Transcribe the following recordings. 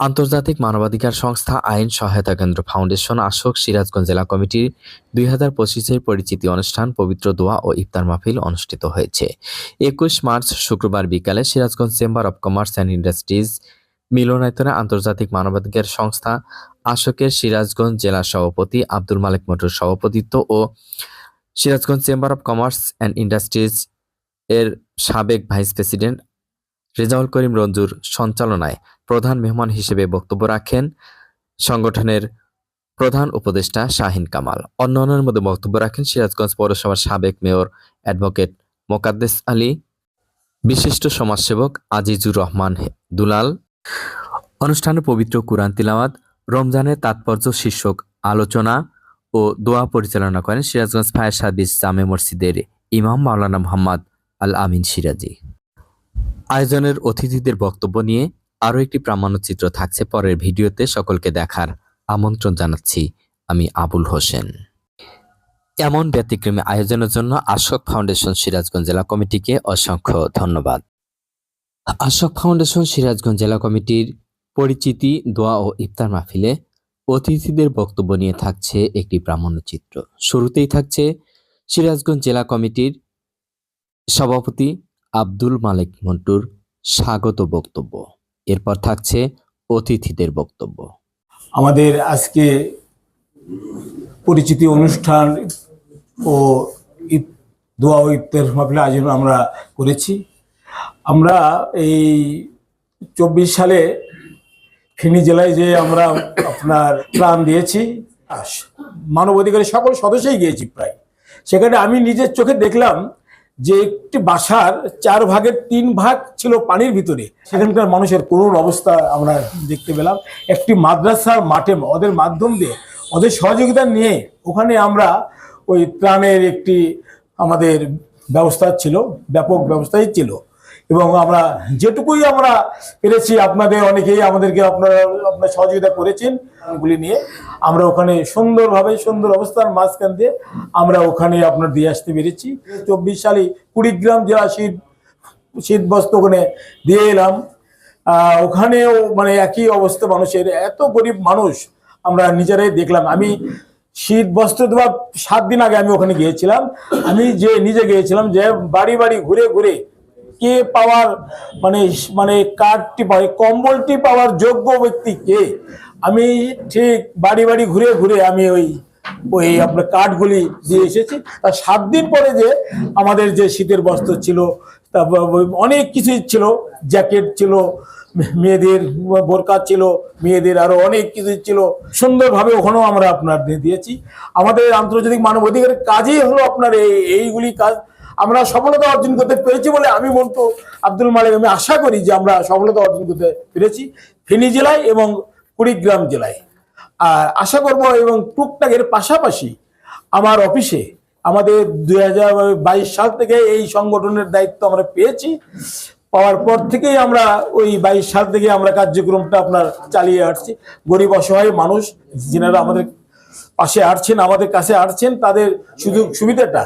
আন্তর্জাতিক মানবাধিকার সংস্থা আইন সহায়তা কেন্দ্র ফাউন্ডেশন আশোক সিরাজগঞ্জ জেলা কমিটির দুই হাজার পঁচিশের পরিচিতি অনুষ্ঠান পবিত্র দোয়া ও ইফতার মাহফিল অনুষ্ঠিত হয়েছে। একুশ মার্চ শুক্রবার বিকালে Sirajganj chamber of commerce and industries মিলনায়তনে আন্তর্জাতিক মানবাধিকার সংস্থা আশোকের সিরাজগঞ্জ জেলা সভাপতি আব্দুল মালিক মটুর সভাপতিত্ব ও Sirajganj chamber of commerce and industries এর সাবেক ভাইস প্রেসিডেন্ট রেজাউল করিম রঞ্জুর সঞ্চালনায় প্রধান মেহমান হিসেবে বক্তব্য রাখেন সংগঠনের প্রধান উপদেষ্টা শাহিন কামাল। অন্যান্যের মধ্যে বক্তব্য রাখেন সিরাজগঞ্জ পৌরসভার সাবেক মেয়র অ্যাডভোকেট মোকাদ্দেস আলী, বিশিষ্ট সমাজসেবক আজিজুর রহমান দুলাল, অনুষ্ঠানে পবিত্র কুরআন তিলাওয়াত, রমজানের তাৎপর্য শীর্ষক আলোচনা ও দোয়া পরিচালনা করেন সিরাজগঞ্জ ফায়ার সার্ভিস জামে মসজিদের ইমাম মাওলানা মোহাম্মদ আল আমিন সিরাজি। আয়োজনের অতিথিদের বক্তব্য নিয়ে আরও একটি প্রামাণ্যচিত্র থাকছে পরের ভিডিওতে সকলকে দেখার আমন্ত্রণ জানাচ্ছি। আমি আবুল হোসেন। এমন ব্যতিক্রমী আয়োজনের জন্য আশোক ফাউন্ডেশন সিরাজগঞ্জ জেলা কমিটিকে অসংখ্য ধন্যবাদ। আশোক ফাউন্ডেশন সিরাজগঞ্জ জেলা কমিটির পরিচিতি, দোয়া ও ইফতার মাহফিলে অতিথিদের বক্তব্য নিয়ে থাকছে একটি প্রামাণ্যচিত্র। শুরুতেই থাকছে সিরাজগঞ্জ জেলা কমিটির সভাপতি আব্দুল মালিক মন্টুর স্বাগত বক্তব্য। এরপর থাকছে অতিথিদের বক্তব্য। আমাদের আজকে পরিচিতি অনুষ্ঠান ও দোয়া ও ইফতার আয়োজন আমরা করেছি। আমরা এই চব্বিশ সালে ফেনী জেলায় যে আমরা আপনার প্রাণ দিয়েছি, মানবাধিকারের সকল সদস্যই গিয়েছি প্রায়। সেখানে আমি নিজের চোখে দেখলাম যে একটি বাসার চার ভাগের তিন ভাগ ছিল পানির ভিতরে। সেখানকার মানুষের করুণ অবস্থা আমরা দেখতে পেলাম। একটি মাদ্রাসার মাঠে ওদের মাধ্যম দিয়ে, ওদের সহযোগিতা নিয়ে ওখানে আমরা ওই ত্রাণের একটি আমাদের ব্যবস্থা ছিল, ব্যাপক ব্যবস্থাই ছিল। এবং আমরা যেটুকুই আমরা পেরেছি, আপনাদের অনেকেই আমাদেরকে আপনারা আপনার সহযোগিতা করেছেন গুলি নিয়ে। আমরা ওখানে সুন্দরভাবে সুন্দর অবস্থার মাঝখান দিয়ে আমরা ওখানে আপনার দিয়ে আসতে পেরেছি। চব্বিশ সালে কুড়িগ্রাম জেলা শীত শীত বস্ত্র ওখানে দিয়ে এলাম। ওখানেও মানে একই অবস্থা মানুষের, এত গরিব মানুষ আমরা নিজেরাই দেখলাম। আমি শীত বস্ত্র দেওয়ার সাত দিন আগে আমি ওখানে গিয়েছিলাম। আমি যে নিজে গিয়েছিলাম যে বাড়ি বাড়ি ঘুরে ঘুরে কে পাওয়ার মানে মানে কার্ডটি পাওয়া কম্বলটি পাওয়ার যোগ্য ব্যক্তি কে? আমি ঠিক বাড়ি বাড়ি ঘুরে ঘুরে আমি ওই ওই আপনার কার্ডগুলি দিয়ে এসেছি। তার সাত দিন পরে যে আমাদের যে শীতের বস্ত্র ছিল তারপর অনেক কিছুই ছিল, জ্যাকেট ছিল মেয়েদের বোরকা ছিল, মেয়েদের আরও অনেক কিছু ছিল। সুন্দরভাবে ওখানেও আমরা আপনার দিয়ে দিয়েছি। আমাদের আন্তর্জাতিক মানবাধিকারের কাজই হলো আপনার এই, এইগুলি কাজ। আমরা সফলতা অর্জন করতে পেরেছি বলে আমি মন্টু আব্দুল মালিক আমি আশা করি যে আমরা সফলতা অর্জন করতে পেরেছি ফেনী জেলায় এবং কুড়িগ্রাম জেলায়। আর আশা করব এবং টুকটাকের পাশাপাশি আমার অফিসে আমাদের দু হাজার বাইশ সাল থেকে এই সংগঠনের দায়িত্ব আমরা পেয়েছি। পাওয়ার পর থেকেই আমরা ওই বাইশ সাল থেকে আমরা কার্যক্রমটা আপনার চালিয়ে আসছি। গরিব অসহায় মানুষ, যেনারা আমাদের পাশে আসছেন আমাদের কাছে আসছেন তাদের সুযোগ সুবিধাটা।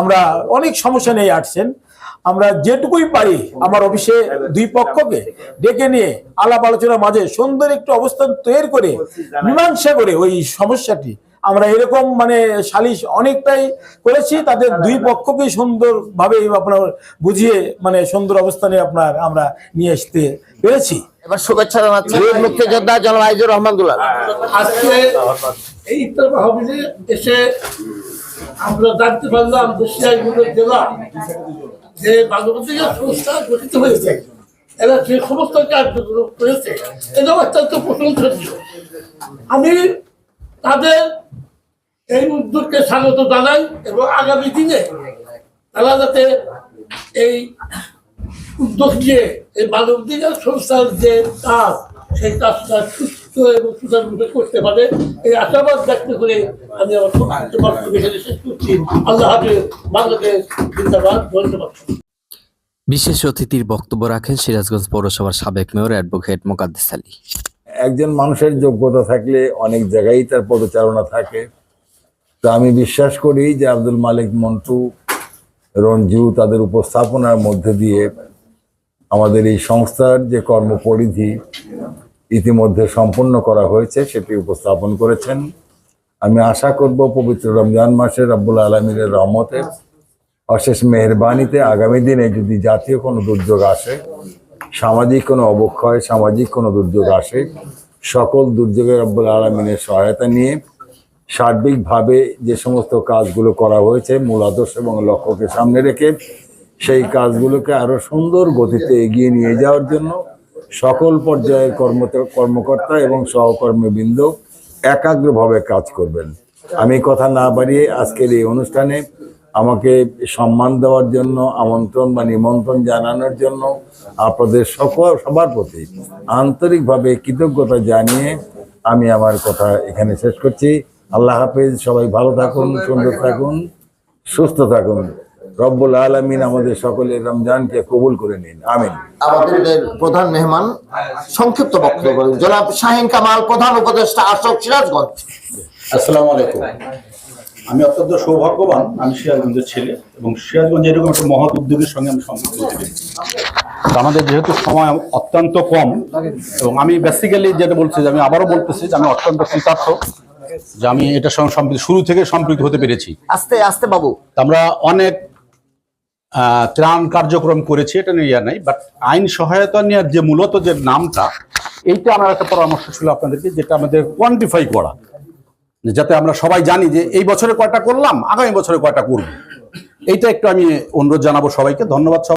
আমরা অনেক সমস্যা নিয়ে আসছেন আমরা যেটুকুই পারি আমার অফিসে দুই পক্ষকে ডেকে নিয়ে আলাপ আলোচনার মাঝে সুন্দর একটু অবস্থান তৈরি করে, মীমাংসা করে ওই সমস্যাটি আমরা এরকম মানে সালিশ অনেকটাই করেছি তাদের দুই পক্ষকে সুন্দরভাবে আপনার বুঝিয়ে মানে সুন্দর অবস্থানে আপনার আমরা নিয়ে আসতে পেরেছি। এবার শুভেচ্ছা জানাচ্ছি মুক্তিযোদ্ধা জনাব আইজুর রহমান দুলাল। আজকে এই ইফতার মাহফিলে এসে আমরা জানতে পারলাম যে সিরাজগঞ্জ জেলা যে মানবাধিকার সংস্থা গঠিত হয়েছে এরা যে সমস্ত কার্যক্রম করেছে এটা অত্যন্ত প্রশংসনীয়। আমি তাদের এই উদ্যোগকে স্বাগত জানাই এবং আগামী দিনে তারা যাতে এই উদ্যোগ নিয়ে এই মানবাধিকার সংস্থার যে কাজ, সেই কাজটা সুস্থ এবং সুচারুরূপে করতে পারে, এই আশাবাদ ব্যক্ত করে আমি আমার এখানে শেষ করছি। আল্লাহ হাফিজ। বাংলাদেশ জিন্দাবাদ। ধন্যবাদ। বিশেষ অতিথির বক্তব্য রাখেন সিরাজগঞ্জ পৌরসভার সাবেক মেয়র অ্যাডভোকেট মোকাদ্দেস আলী। একজন মানুষের যোগ্যতা থাকলে অনেক জায়গায় তার পদচারণা থাকে। তো আমি বিশ্বাস করি যে আব্দুল মালিক, মন্টু, রঞ্জু তাদের উপস্থাপনার মধ্যে দিয়ে আমাদের এই সংস্থার যে কর্মপরিধি ইতিমধ্যে সম্পন্ন করা হয়েছে, সেটি উপস্থাপন করেছেন। আমি আশা করব পবিত্র রমজান মাসে রব্বুল আলমীর রহমতে অশেষ মেহরবানিতে আগামী দিনে যদি জাতীয় কোনো দুর্যোগ আসে সামাজিক কোনো অবক্ষয়, সামাজিক কোনো দুর্যোগ আসে, সকল দুর্যোগের রব্বুল আলমিনের সহায়তা নিয়ে সার্বিকভাবে যে সমস্ত কাজগুলো করা হয়েছে, মূল আদর্শ এবং লক্ষ্যকে সামনে রেখে সেই কাজগুলোকে আরও সুন্দর গতিতে এগিয়ে নিয়ে যাওয়ার জন্য সকল পর্যায়ের কর্ম, কর্মকর্তা এবং সহকর্মীবৃন্দ একাগ্রভাবে কাজ করবেন। আমি কথা না বাড়িয়ে আজকের এই অনুষ্ঠানে আমাকে সম্মান দেওয়ার জন্য আমন্ত্রণ বা নিমন্ত্রণ জানানোর জন্য আপনাদের সকল সবার প্রতি আন্তরিকভাবে কৃতজ্ঞতা জানিয়ে আমি আমার কথা এখানে শেষ করছি। আল্লাহ হাফেজ সবাই ভালো থাকুন সুন্দর থাকুন সুস্থ থাকুন। রব্বুল আলমিন আমাদের সকলের রমজানকে কবুল করে নিন। আমিন। আমাদের প্রধান মেহমান সংক্ষিপ্ত বক্তব্য। জনাব শাহিন কামাল প্রধান উপদেষ্টা আশোক সিরাজগঞ্জ। আসসালামু আলাইকুম। আমি অত্যন্ত সৌভাগ্যবান আমি সিরাজগঞ্জের ছেলে এবং সিরাজগঞ্জ এরকম একটা মহৎ উদ্যোগের সঙ্গে আমি সম্পৃক্ত হতে পেরেছি আমাদের যেহেতু সময় অত্যন্ত কম এবং আমি বেসিক্যালি যেটা বলছি যে আমি আবারও বলতেছি যে আমি অত্যন্ত কৃতার্থ যে আমি এটার সঙ্গে সম্পৃক্ত শুরু থেকে সম্পৃক্ত হতে পেরেছি। আস্তে আস্তে বাবু। আমরা অনেক ত্রাণ কার্যক্রম করেছি এটা নিয়ে ইয়া নাই বাট আইন সহায়তা নেওয়ার যে মূলত যে নামটা এইটা আমার একটা পরামর্শ ছিল আপনাদেরকে যেটা আমাদের কোয়ান্টিফাই করা। যাতে আমরা সবাই জানি যে এই বছরে কয়টা করলাম, আগামী বছরে কয়টা করব। এইটা একটু আমি অনুরোধ জানাব সবাইকে। ধন্যবাদ